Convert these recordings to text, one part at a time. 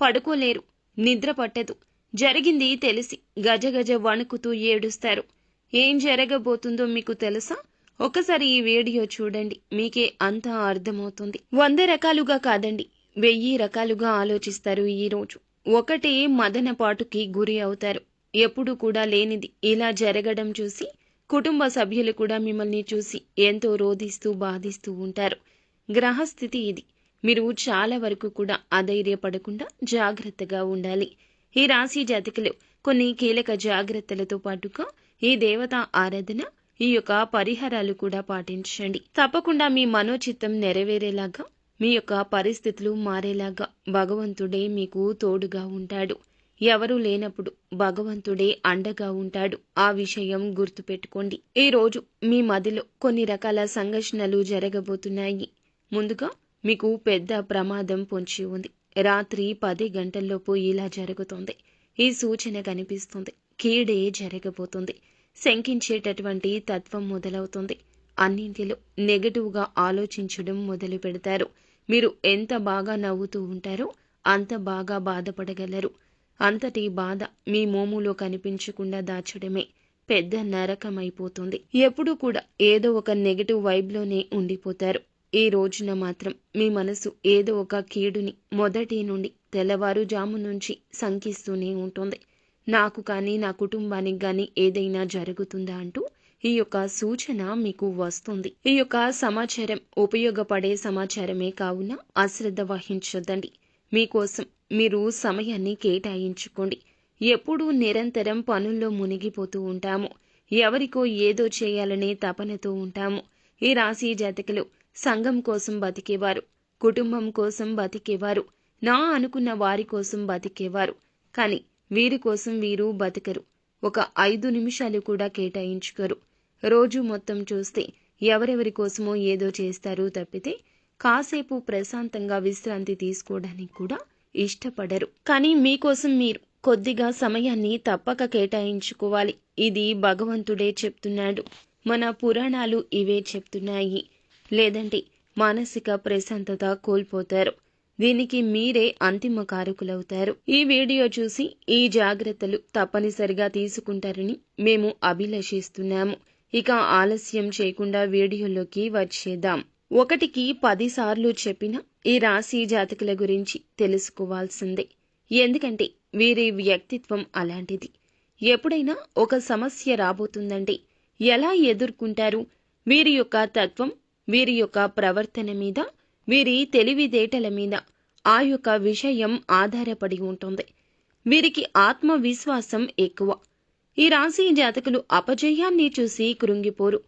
పడుకోలేరు. నిద్ర పట్టదు. జరిగింది తెలిసి గజగజ వణుకుతూ ఏడుస్తారు. ఏం జరగబోతుందో మీకు తెలుసా? ఒకసారి ఈ వీడియో చూడండి. మీకే అంతా అర్థమవుతుంది. వంద రకాలుగా కాదండి. వెయ్యి రకాలుగా ఆలోచిస్తారు ఈ రోజు. ఒకటే మదనపాటుకి గురి అవుతారు. ఎప్పుడు కూడా లేనిది. ఇలా జరగడం చూసి కుటుంబ సభ్యులు కూడా మిమ్మల్ని చూసి ఎంతో రోధిస్తూ బాధిస్తూ ఉంటారు. గ్రహస్థితి ఇది. మీరు చాలా వరకు కూడా అధైర్యపడకుండా జాగ్రత్తగా ఉండాలి. ఈ రాశి జాతకులు కొన్ని కీలక జాగ్రత్తలతో పాటుగా ఈ దేవత ఆరాధన ఈ యొక్క పరిహారాలు కూడా పాటించండి. తప్పకుండా మీ మనోచిత్తం నెరవేరేలాగా మీ యొక్క పరిస్థితులు మారేలాగా భగవంతుడే మీకు తోడుగా ఉంటాడు. ఎవరూ లేనప్పుడు భగవంతుడే అండగా ఉంటాడు. ఆ విషయం గుర్తుపెట్టుకోండి. ఈ రోజు మీ మదిలో కొన్ని రకాల సంఘర్షణలు జరగబోతున్నాయి. ముందుగా మీకు పెద్ద ప్రమాదం పొంచి ఉంది. రాత్రి పది గంటల్లోపు ఇలా జరుగుతుంది. ఈ సూచన కనిపిస్తుంది. కీడే జరగబోతుంది. శంకించేటటువంటి తత్వం మొదలవుతుంది. అన్నింటిలో నెగటివ్గా ఆలోచించడం మొదలు పెడతారు. మీరు ఎంత బాగా నవ్వుతూ ఉంటారో అంత బాగా బాధపడగలరు. అంతటి బాధ మీ మోములో కనిపించకుండా దాచడమే పెద్ద నరకమైపోతుంది. ఎప్పుడూ కూడా ఏదో ఒక నెగటివ్ వైబ్లోనే ఉండిపోతారు. ఈ రోజున మాత్రం మీ మనసు ఏదో ఒక కీడుని మొదటి నుండి తెల్లవారుజాము నుంచి శంకిస్తూనే ఉంటుంది. నాకు కానీ నా కుటుంబానికి కానీ ఏదైనా జరుగుతుందా అంటూ ఈ యొక్క సూచన మీకు వస్తుంది. ఈ యొక్క సమాచారం ఉపయోగపడే సమాచారమే కావున అశ్రద్ధ వహించొద్దండి. మీకోసం మీరు సమయాన్ని కేటాయించుకోండి. ఎప్పుడూ నిరంతరం పనుల్లో మునిగిపోతూ ఉంటాము. ఎవరికో ఏదో చేయాలనే తపనతో ఉంటాము. ఈ రాశి జాతకులు సంఘం కోసం బతికేవారు. కుటుంబం కోసం బతికేవారు. నా అనుకున్న వారి కోసం బతికేవారు. కానీ వీరి కోసం వీరు బతకరు. ఒక ఐదు నిమిషాలు కూడా కేటాయించుకోరు. రోజు మొత్తం చూస్తే ఎవరెవరి కోసమో ఏదో చేస్తారు తప్పితే కాసేపు ప్రశాంతంగా విశ్రాంతి తీసుకోవడానికి కూడా ఇష్టపడరు. కానీ మీకోసం మీరు కొద్దిగా సమయాన్ని తప్పక కేటాయించుకోవాలి. ఇది భగవంతుడే చెప్తున్నాడు. మన పురాణాలు ఇవే చెప్తున్నాయి. లేదంటే మానసిక ప్రశాంతత కోల్పోతారు. దీనికి మీరే అంతిమ కారకులవుతారు. ఈ వీడియో చూసి ఈ జాగ్రత్తలు తప్పనిసరిగా తీసుకుంటారని మేము అభిలషిస్తున్నాము. ఇక ఆలస్యం చేయకుండా వీడియోలోకి వచ్చేద్దాం. ఒకటికి పదిసార్లు చెప్పిన ఈ రాశి జాతకుల గురించి తెలుసుకోవాల్సిందే. ఎందుకంటే వీరి వ్యక్తిత్వం అలాంటిది. ఎప్పుడైనా ఒక సమస్య రాబోతుందంటే ఎలా ఎదుర్కొంటారు? వీరి యొక్క తత్వం వీరి యొక్క ప్రవర్తన మీద వీరి తెలివితేటల మీద ఆ యొక్క విషయం ఆధారపడి ఉంటుంది. వీరికి ఆత్మవిశ్వాసం ఎక్కువ. ఈ రాశి జాతకులు అపజయాన్ని చూసి కృంగిపోరు.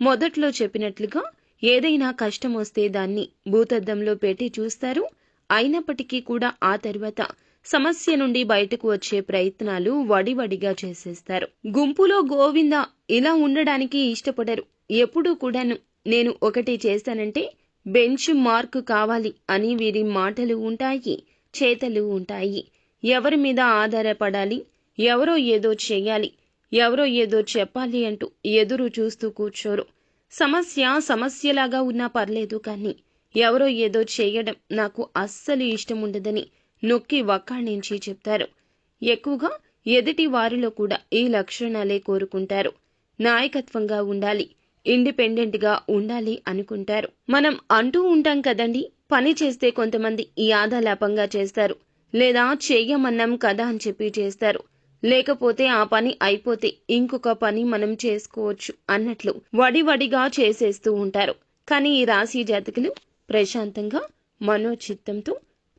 మొదట్లో చెప్పినట్లుగా ఏదైనా కష్టం వస్తే దాన్ని భూతద్దంలో పెట్టి చూస్తారు. అయినప్పటికీ కూడా ఆ తర్వాత సమస్య నుండి బయటకు వచ్చే ప్రయత్నాలు వడివడిగా చేసేస్తారు. గుంపులో గోవింద ఇలా ఉండడానికి ఇష్టపడరు. ఎప్పుడూ కూడాను నేను ఒకటి చేస్తానంటే బెంచ్ మార్క్ కావాలి అని వీరి మాటలు ఉంటాయి చేతలు ఉంటాయి. ఎవరి మీద ఆధారపడాలి? ఎవరో ఏదో చెయ్యాలి ఎవరో ఏదో చెప్పాలి అంటూ ఎదురు చూస్తూ కూర్చోరు. సమస్య సమస్యలాగా ఉన్నా పర్లేదు కానీ ఎవరో ఏదో చేయడం నాకు అస్సలు ఇష్టం ఉండదని నొక్కి వక్కాణించి చెప్తారు. ఎక్కువగా ఎదుటి వారిలో కూడా ఈ లక్షణాలే కోరుకుంటారు. నాయకత్వంగా ఉండాలి. ఇండిపెండెంట్గా ఉండాలి అనుకుంటారు. మనం అంటూ ఉంటాం కదండి పని చేస్తే కొంతమంది ఈ చేస్తారు. లేదా చేయమన్నాం కదా అని చెప్పి చేస్తారు. లేకపోతే ఆ పని అయిపోతే ఇంకొక పని మనం చేసుకోవచ్చు అన్నట్లు వడివడిగా చేసేస్తూ ఉంటారు. కానీ ఈ రాశి జాతకులు ప్రశాంతంగా మనోచిత్తంతో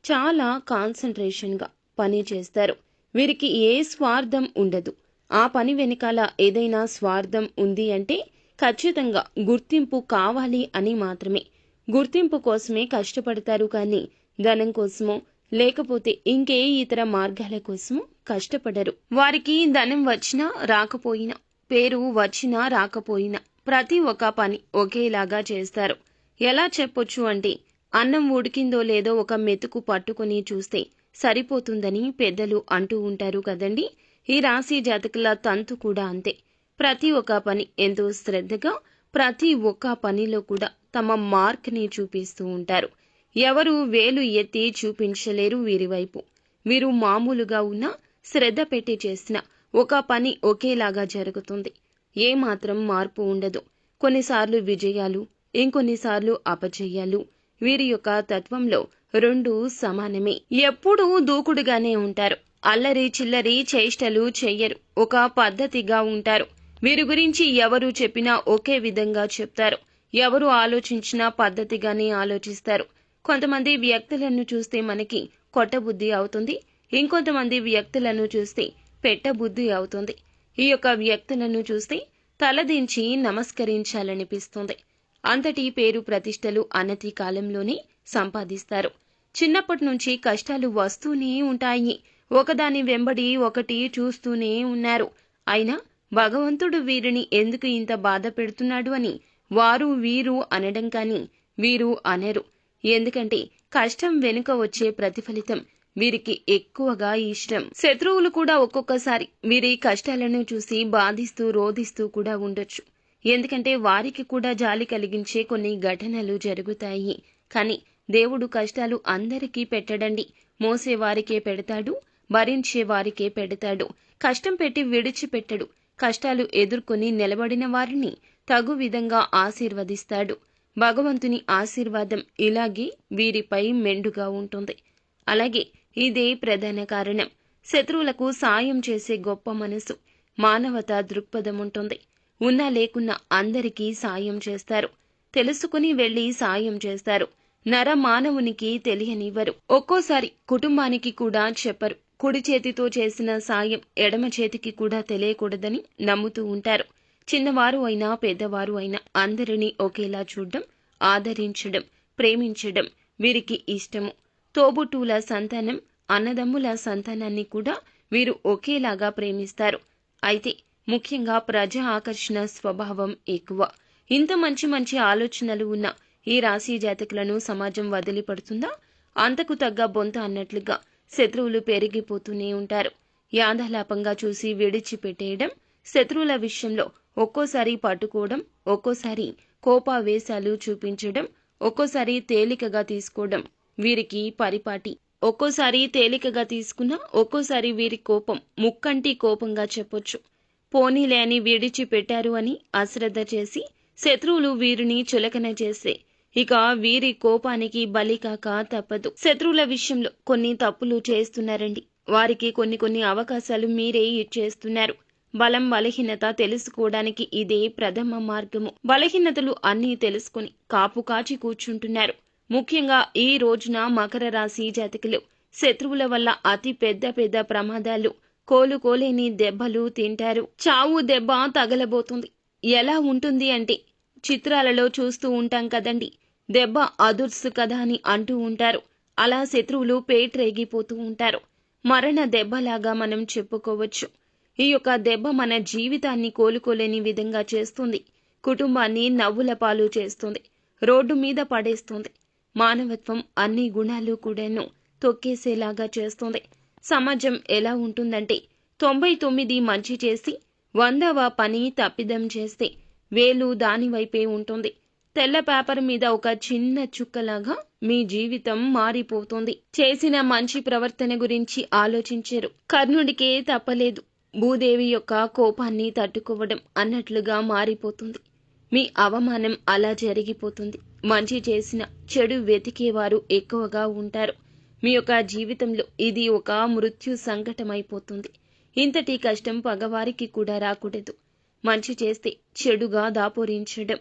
చాలా కాన్సన్ట్రేషన్గా పని చేస్తారు. వీరికి ఏ స్వార్థం ఉండదు. ఆ పని వెనకాల ఏదైనా స్వార్థం ఉంది అంటే ఖచ్చితంగా గుర్తింపు కావాలి అని మాత్రమే. గుర్తింపు కోసమే కష్టపడతారు కానీ ధనం కోసమో లేకపోతే ఇంకే ఇతర మార్గాల కోసమో కష్టపడరు. వారికి ధనం వచ్చినా రాకపోయినా పేరు వచ్చినా రాకపోయినా ప్రతి ఒక్క పని ఒకేలాగా చేస్తారు. ఎలా చెప్పొచ్చు అంటే అన్నం ఉడికిందో లేదో ఒక మెతుకు పట్టుకుని చూస్తే సరిపోతుందని పెద్దలు అంటూ ఉంటారు కదండి? ఈ రాశి జాతకుల తంతు కూడా అంతే. ప్రతి ఒక్క పని ఎంతో శ్రద్ధగా ప్రతి ఒక్క పనిలో కూడా తమ మార్క్ని చూపిస్తూ ఉంటారు. ఎవరు వేలు ఎత్తి చూపించలేరు వీరి వైపు. వీరు మామూలుగా ఉన్న శ్రద్ధ పెట్టి చేసిన ఒక పని ఒకేలాగా జరుగుతుంది. ఏ మాత్రం మార్పు ఉండదు. కొన్నిసార్లు విజయాలు ఇంకొన్నిసార్లు అపజయాలు. వీరి యొక్క తత్వంలో రెండు సమానమే. ఎప్పుడూ దూకుడుగానే ఉంటారు. అల్లరి చిల్లరి చేష్టలు చెయ్యరు ఒక పద్ధతిగా ఉంటారు. వీరి గురించి ఎవరు చెప్పినా ఒకే విధంగా చెప్తారు. ఎవరు ఆలోచించినా పద్ధతిగానే ఆలోచిస్తారు. కొంతమంది వ్యక్తులను చూస్తే మనకి కొట్టబుద్ధి అవుతుంది. ఇంకొంతమంది వ్యక్తులను చూస్తే పెట్టబుద్ధి అవుతుంది. ఈ యొక్క వ్యక్తులను చూస్తే తలదించి నమస్కరించాలనిపిస్తుంది. అంతటి పేరు ప్రతిష్టలు అనతి కాలంలోనే సంపాదిస్తారు. చిన్నప్పటి నుంచి కష్టాలు వస్తూనే ఉంటాయి. ఒకదాని వెంబడి ఒకటి చూస్తూనే ఉన్నారు. అయినా భగవంతుడు వీరిని ఎందుకు ఇంత బాధ పెడుతున్నాడు అని వారు వీరు అనడం కాని వీరు అనరు. ఎందుకంటే కష్టం వెనుక వచ్చే ప్రతిఫలితం వీరికి ఎక్కువగా ఇష్టం. శత్రువులు కూడా ఒక్కొక్కసారి వీరి కష్టాలను చూసి బాధిస్తూ రోధిస్తూ కూడా ఉండొచ్చు. ఎందుకంటే వారికి కూడా జాలి కలిగించే కొన్ని ఘటనలు జరుగుతాయి. కానీ దేవుడు కష్టాలు అందరికీ పెట్టడండి. మోసేవారికే పెడతాడు భరించే వారికే పెడతాడు. కష్టం పెట్టి విడిచిపెట్టడు. కష్టాలు ఎదుర్కొని నిలబడిన వారిని తగు విధంగా ఆశీర్వదిస్తాడు. భగవంతుని ఆశీర్వాదం ఇలాగే వీరిపై మెండుగా ఉంటుంది. అలాగే ఇదే ప్రధాన కారణం. శత్రువులకు సాయం చేసే గొప్ప మనసు మానవత దృక్పథం ఉంటుంది. ఉన్నా లేకున్నా అందరికీ సాయం చేస్తారు. తెలుసుకుని వెళ్ళి సాయం చేస్తారు. నర మానవునికి తెలియనివ్వరు. ఒక్కోసారి కుటుంబానికి కూడా చెప్పరు. కుడి చేతితో చేసిన సాయం ఎడమ చేతికి కూడా తెలియకూడదని నమ్ముతూ ఉంటారు. చిన్నవారు అయినా పెద్దవారు అయినా అందరినీ ఒకేలా చూడడం ఆదరించడం ప్రేమించడం వీరికి ఇష్టము. తోబుట్టువుల సంతానం అన్నదమ్ముల సంతానాన్ని కూడా వీరు ఒకేలాగా ప్రేమిస్తారు. అయితే ముఖ్యంగా ప్రజా ఆకర్షణ స్వభావం ఎక్కువ. ఇంత మంచి మంచి ఆలోచనలు ఉన్న ఈ రాశి జాతకులను సమాజం వదిలిపడుతుందా? అంతకు తగ్గ బొంత అన్నట్లుగా శత్రువులు పెరిగిపోతూనే ఉంటారు. యాదలాపంగా చూసి విడిచిపెట్టేయడం శత్రువుల విషయంలో ఒక్కోసారి పట్టుకోవడం ఒక్కోసారి కోపావేశాలు చూపించడం ఒక్కోసారి తేలికగా తీసుకోవడం వీరికి పరిపాటి. ఒక్కోసారి తేలికగా తీసుకున్న ఒక్కోసారి వీరి కోపం ముక్కంటి కోపంగా చెప్పొచ్చు. పోనీలే అని విడిచి పెట్టారు అని అశ్రద్ధ చేసి శత్రువులు వీరిని చులకన చేసే ఇక వీరి కోపానికి బలి కాక తప్పదు. శత్రువుల విషయంలో కొన్ని తప్పులు చేస్తున్నారండి. వారికి కొన్ని కొన్ని అవకాశాలు మీరే ఇచ్చేస్తున్నారు. బలం బలహీనత తెలుసుకోవడానికి ఇదే ప్రథమ మార్గము. బలహీనతలు అన్నీ తెలుసుకుని కాపు కాచి కూర్చుంటున్నారు. ముఖ్యంగా ఈ రోజున మకర రాశి జాతకులు. శత్రువుల వల్ల అతి పెద్ద పెద్ద ప్రమాదాలు. కోలుకోలేని దెబ్బలు తింటారు. చావు దెబ్బ తగలబోతుంది. ఎలా ఉంటుంది అంటే చిత్రాలలో చూస్తూ ఉంటాం కదండి. దెబ్బ అదుర్సు కదా అని అంటూ ఉంటారు. అలా శత్రువులు పేట్రేగిపోతూ ఉంటారు. మరణ దెబ్బలాగా మనం చెప్పుకోవచ్చు. ఈ యొక్క దెబ్బ మన జీవితాన్ని కోలుకోలేని విధంగా చేస్తుంది. కుటుంబాన్ని నవ్వుల పాలు చేస్తుంది. రోడ్డు మీద పడేస్తుంది. మానవత్వం అన్ని గుణాలు కూడాను తొక్కేసేలాగా చేస్తుంది. సమాజం ఎలా ఉంటుందంటే తొంభై తొమ్మిది మంచి చేసి వందవ పని తప్పిదం చేస్తే వేలు దానివైపే ఉంటుంది. తెల్ల పేపర్ మీద ఒక చిన్న చుక్కలాగా మీ జీవితం మారిపోతుంది. చేసిన మంచి ప్రవర్తన గురించి ఆలోచించారు. కర్ణుడికే తప్పలేదు. భూదేవి యొక్క కోపాన్ని తట్టుకోవడం అన్నట్లుగా మారిపోతుంది. మీ అవమానం అలా జరిగిపోతుంది. మంచి చేసిన చెడు వెతికేవారు ఎక్కువగా ఉంటారు. మీ యొక్క జీవితంలో ఇది ఒక మృత్యు సంకటమైపోతుంది ఇంతటి కష్టం పగవారికి కూడా రాకూడదు. మంచి చేస్తే చెడుగా దాపురించడం.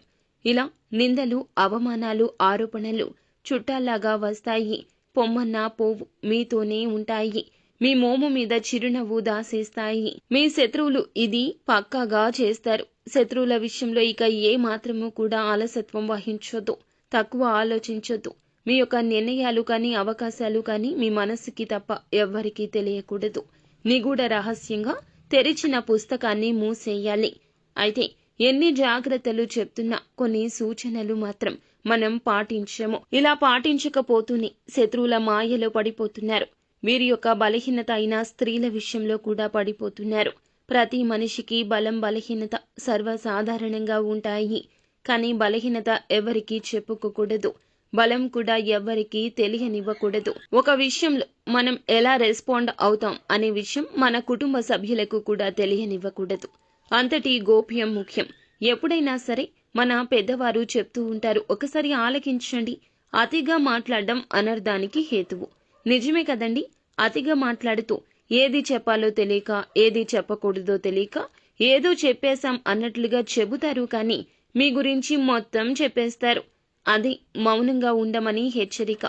ఇలా నిందలు అవమానాలు ఆరోపణలు చుట్టాల్లాగా వస్తాయి. పొమ్మన్నా పోవు మీతోనే ఉంటాయి. మీ మోము మీద చిరునవ్వు దాసేస్తాయి. మీ శత్రువులు ఇది పక్కాగా చేస్తారు. శత్రువుల విషయంలో ఇక ఏ మాత్రము కూడా ఆలసత్వం వహించొద్దు. తక్కువ ఆలోచించొద్దు. మీ యొక్క నిర్ణయాలు కానీ అవకాశాలు కానీ మీ మనసుకి తప్ప ఎవ్వరికీ తెలియకూడదు. నిగూఢ రహస్యంగా తెరిచిన పుస్తకాన్ని మూసేయాలి. అయితే ఎన్ని జాగ్రత్తలు చెప్తున్నా కొన్ని సూచనలు మాత్రం మనం పాటించము. ఇలా పాటించకపోతూనే శత్రువుల మాయలో పడిపోతున్నారు. వీరి యొక్క బలహీనత అయిన స్త్రీల విషయంలో కూడా పడిపోతున్నారు. ప్రతి మనిషికి బలం బలహీనత సర్వసాధారణంగా ఉంటాయి. కానీ బలహీనత ఎవరికీ చెప్పుకోకూడదు. బలం కూడా ఎవ్వరికీ తెలియనివ్వకూడదు. ఒక విషయంలో మనం ఎలా రెస్పాండ్ అవుతాం అనే విషయం మన కుటుంబ సభ్యులకు కూడా తెలియనివ్వకూడదు. అంతటి గోప్యం ముఖ్యం. ఎప్పుడైనా సరే మన పెద్దవారు చెప్తూ ఉంటారు ఒకసారి ఆలకించండి. అతిగా మాట్లాడడం అనర్థానికి హేతువు. నిజమే కదండి? అతిగా మాట్లాడుతూ ఏది చెప్పాలో తెలియక ఏది చెప్పకూడదో తెలియక ఏదో చెప్పేశాం అన్నట్లుగా చెబుతారు కానీ మీ గురించి మొత్తం చెప్పేస్తారు. అది మౌనంగా ఉండమని హెచ్చరిక.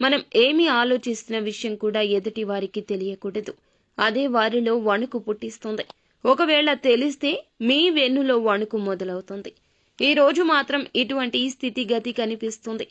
మనం ఏమి ఆలోచిస్తున్న విషయం కూడా ఎదుటి వారికి తెలియకూడదు. అదే వారిలో వణుకు పుట్టిస్తుంది. ఒకవేళ తెలిస్తే మీ వెన్నులో వణుకు మొదలవుతుంది. ఈరోజు మాత్రం ఇటువంటి స్థితిగతి కనిపిస్తుంది.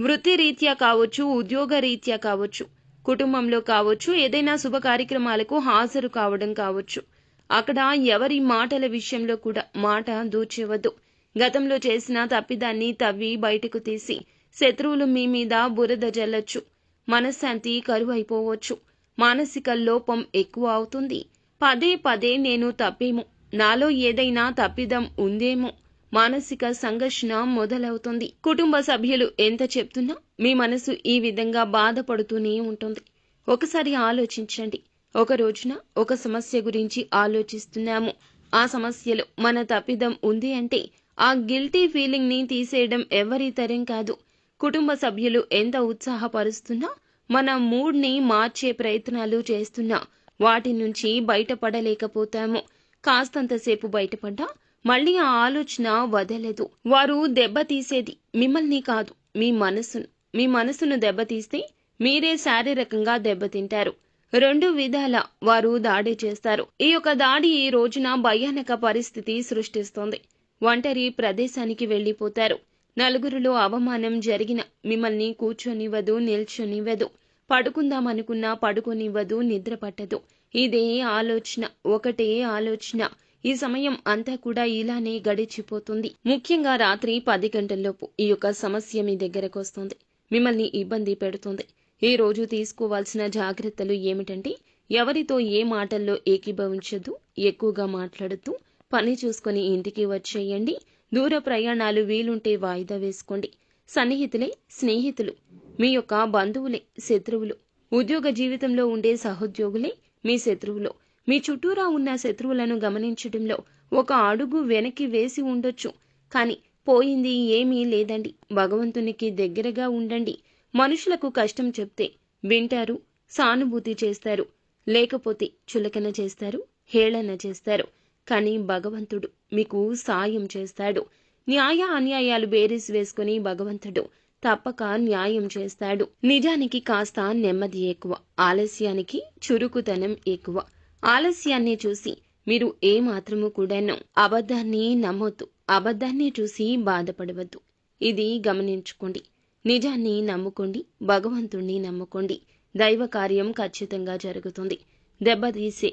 వృత్తి రీత్యా కావచ్చు ఉద్యోగ రీత్యా కావచ్చు కుటుంబంలో కావచ్చు ఏదైనా శుభ కార్యక్రమాలకు హాజరు కావడం కావచ్చు. అక్కడ ఎవరి మాటల విషయంలో కూడా మాట దూచేవద్దు. గతంలో చేసిన తప్పిదాన్ని తవ్వి బయటకు తీసి శత్రువులు మీ మీద బురద జల్లొచ్చు. మనశ్శాంతి కరువైపోవచ్చు. మానసిక లోపం ఎక్కువ అవుతుంది. పదే పదే నేను తప్పేమో. నాలో ఏదైనా తప్పిదం ఉందేమో. మానసిక సంఘర్షణ మొదలవుతుంది. కుటుంబ సభ్యులు ఎంత చెప్తున్నా మీ మనసు ఈ విధంగా బాధపడుతూనే ఉంటుంది. ఒకసారి ఆలోచించండి. ఒక రోజున ఒక సమస్య గురించి ఆలోచిస్తున్నాము. ఆ సమస్యలో మన తప్పిదం ఉంది అంటే ఆ గిల్టీ ఫీలింగ్ని తీసేయడం ఎవరి తరం కాదు. కుటుంబ సభ్యులు ఎంత ఉత్సాహపరుస్తున్నా మన మూడ్ని మార్చే ప్రయత్నాలు చేస్తున్నా. వాటి నుంచి బయటపడలేకపోతాము. కాస్తంతసేపు బయటపడ్డా మళ్ళీ ఆ ఆలోచన వదలదు. వారు దెబ్బతీసేది మిమ్మల్ని కాదు మీ మనసును. మీ మనసును దెబ్బతీస్తే మీరే శారీరకంగా దెబ్బతింటారు రెండు విధాల వారు దాడి చేస్తారు. ఈ యొక్క దాడి ఈ రోజున భయానక పరిస్థితి సృష్టిస్తోంది. ఒంటరి ప్రదేశానికి వెళ్ళిపోతారు నలుగురిలో అవమానం జరిగిన మిమ్మల్ని కూర్చొనివ్వదు నిల్చొనివ్వదు. పడుకుందామనుకున్నా పడుకోనివ్వదు నిద్ర పట్టదు ఇదే ఆలోచన ఒకటే ఆలోచన. ఈ సమయం అంతా కూడా ఇలానే గడిచిపోతుంది. ముఖ్యంగా రాత్రి పది గంటల్లోపు ఈ యొక్క సమస్య మీ దగ్గరకు వస్తుంది మిమ్మల్ని ఇబ్బంది పెడుతుంది. ఈ రోజు తీసుకోవాల్సిన జాగ్రత్తలు ఏమిటంటే ఎవరితో ఏ మాటల్లో ఏకీభవించద్దు ఎక్కువగా మాట్లాడుతూ పని చూసుకొని ఇంటికి వచ్చేయండి. దూర ప్రయాణాలు వీలుంటే వాయిదా వేసుకోండి. సన్నిహితులే స్నేహితులు. మీ యొక్క బంధువులే శత్రువులు. ఉద్యోగ జీవితంలో ఉండే సహోద్యోగులే మీ శత్రువులు. మీ చుట్టూరా ఉన్న శత్రువులను గమనించడంలో ఒక అడుగు వెనక్కి వేసి ఉండొచ్చు. కానీ పోయింది ఏమీ లేదండి. భగవంతునికి దగ్గరగా ఉండండి. మనుషులకు కష్టం చెప్తే వింటారు సానుభూతి చేస్తారు. లేకపోతే చులకన చేస్తారు హేళన చేస్తారు. కానీ భగవంతుడు మీకు సాయం చేస్తాడు. న్యాయ అన్యాయాలు బేరీస్ వేసుకుని భగవంతుడు తప్పక న్యాయం చేస్తాడు. నిజానికి కాస్త నెమ్మది ఎక్కువ. ఆలస్యానికి చురుకుతనం ఎక్కువ. ఆలస్యాన్ని చూసి మీరు ఏ మాత్రము కూడాను అబద్ధాన్ని నమ్మొద్దు. అబద్ధాన్ని చూసి బాధపడవద్దు. ఇది గమనించుకోండి. నిజాన్ని నమ్ముకోండి. భగవంతుణ్ణి నమ్ముకోండి. దైవ కార్యం ఖచ్చితంగా జరుగుతుంది. దెబ్బతీసే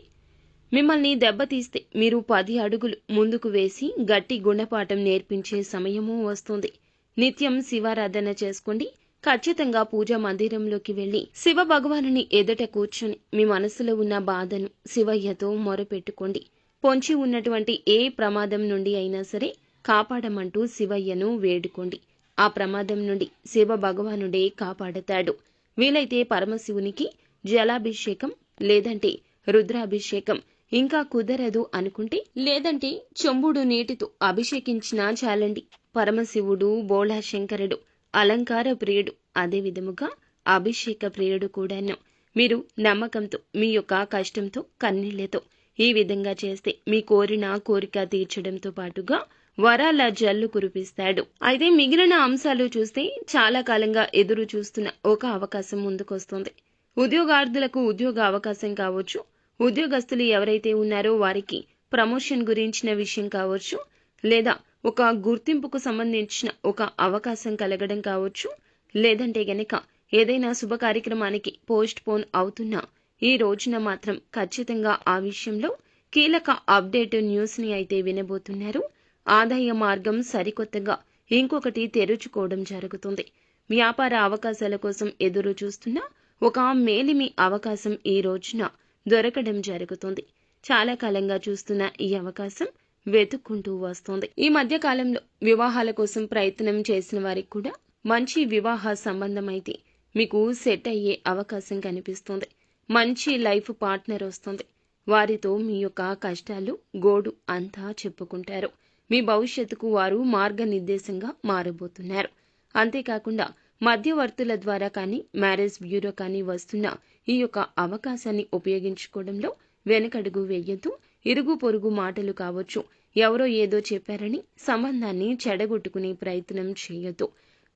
మిమ్మల్ని దెబ్బతీస్తే మీరు పది అడుగులు ముందుకు వేసి గట్టి గుణపాఠం నేర్పించే సమయమూ వస్తుంది. నిత్యం శివారాధన చేసుకోండి. ఖచ్చితంగా పూజా మందిరంలోకి వెళ్ళి శివ భగవానుని ఎదుట కూర్చొని మీ మనసులో ఉన్న బాధను శివయ్యతో మొరపెట్టుకోండి. పొంచి ఉన్నటువంటి ఏ ప్రమాదం నుండి అయినా సరే కాపాడమంటూ శివయ్యను వేడుకోండి. ఆ ప్రమాదం నుండి శివ భగవానుడే కాపాడతాడు. వీలైతే పరమశివునికి జలాభిషేకం లేదంటే రుద్రాభిషేకం ఇంకా కుదరదు అనుకుంటే లేదంటే చెంబుడు నీటితో అభిషేకించినా చాలండి. పరమశివుడు బోళాశంకరుడు అలంకార ప్రియుడు అదే విధముగా అభిషేక ప్రియుడు కూడాను. మీరు నమ్మకంతో మీ యొక్క కష్టంతో కన్నీళ్ళతో ఈ విధంగా చేస్తే మీ కోరిన కోరిక తీర్చడంతో పాటుగా వరాల జల్లు కురిపిస్తాడు. అయితే మిగిలిన అంశాలు చూస్తే చాలా కాలంగా ఎదురు చూస్తున్న ఒక అవకాశం ముందుకొస్తుంది. ఉద్యోగార్థులకు ఉద్యోగ అవకాశం కావచ్చు ఉద్యోగస్తులు ఎవరైతే ఉన్నారో వారికి ప్రమోషన్ గురించిన విషయం కావచ్చు లేదా ఒక గుర్తింపుకు సంబంధించిన ఒక అవకాశం కలగడం కావచ్చు లేదంటే గనక ఏదైనా శుభ కార్యక్రమానికి పోస్ట్ పోన్ అవుతున్నా ఈ రోజున మాత్రం ఖచ్చితంగా ఆ విషయంలో కీలక అప్డేట్ న్యూస్ని అయితే వినబోతున్నారు. ఆదాయ మార్గం సరికొత్తగా ఇంకొకటి తెరుచుకోవడం జరుగుతుంది. వ్యాపార అవకాశాల కోసం ఎదురు చూస్తున్న ఒక మేలిమి అవకాశం ఈ రోజున దొరకడం జరుగుతుంది. చాలా కాలంగా చూస్తున్న ఈ అవకాశం వెతుక్కుంటూ వస్తోంది. ఈ మధ్య కాలంలో వివాహాల కోసం ప్రయత్నం చేసిన వారికి కూడా మంచి వివాహ సంబంధం అయితే మీకు సెట్ అయ్యే అవకాశం కనిపిస్తుంది. మంచి లైఫ్ పార్ట్నర్ వస్తుంది. వారితో మీ యొక్క కష్టాలు గోడు అంతా చెప్పుకుంటారు. మీ భవిష్యత్తుకు వారు మార్గనిర్దేశంగా మారబోతున్నారు. అంతేకాకుండా మధ్యవర్తుల ద్వారా కానీ మ్యారేజ్ బ్యూరో కానీ వస్తున్న ఈ యొక్క అవకాశాన్ని ఉపయోగించుకోవడంలో వెనకడుగు వేయద్దు. ఇరుగు పొరుగు మాటలు కావచ్చు. ఎవరో ఏదో చెప్పారని సంబంధాన్ని చెడగొట్టుకునే ప్రయత్నం చేయొద్దు.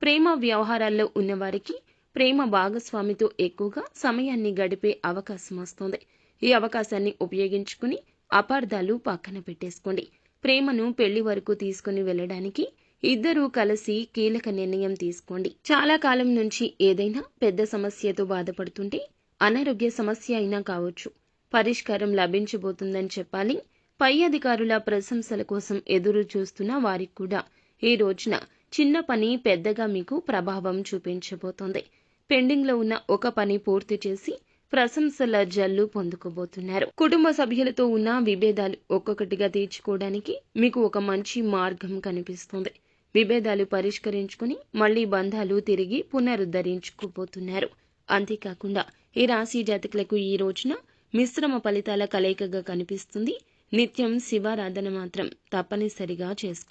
ప్రేమ వ్యవహారాల్లో ఉన్నవారికి ప్రేమ భాగస్వామితో ఎక్కువగా సమయాన్ని గడిపే అవకాశం వస్తుంది. ఈ అవకాశాన్ని ఉపయోగించుకుని అపార్థాలు పక్కన పెట్టేసుకోండి. ప్రేమను పెళ్ళి వరకు తీసుకుని వెళ్ళడానికి ఇద్దరూ కలిసి కీలక నిర్ణయం తీసుకోండి. చాలా కాలం నుంచి ఏదైనా పెద్ద సమస్యతో బాధపడుతుంటే అనారోగ్య సమస్య అయినా కావచ్చు. పరిష్కారం లభించబోతుందని చెప్పాలి. పై అధికారుల ప్రశంసల కోసం ఎదురు చూస్తున్న వారికి కూడా ఈ రోజున చిన్న పని పెద్దగా మీకు ప్రభావం చూపించబోతోంది. పెండింగ్లో ఉన్న ఒక పని పూర్తి చేసి ప్రశంసల జల్లు పొందుకోబోతున్నారు. కుటుంబ సభ్యులతో ఉన్న విభేదాలు ఒక్కొక్కటిగా తీర్చుకోవడానికి మీకు ఒక మంచి మార్గం కనిపిస్తుంది. విభేదాలు పరిష్కరించుకుని మళ్ళీ బంధాలు తిరిగి పునరుద్ధరించుకోబోతున్నారు. అంతేకాకుండా ఈ రాశి జాతకులకు ఈ రోజున మిశ్రమ ఫలితాల కలయికగా కనిపిస్తుంది. నిత్యం శివారాధన మాత్రం తప్పనిసరిగా చేసుకో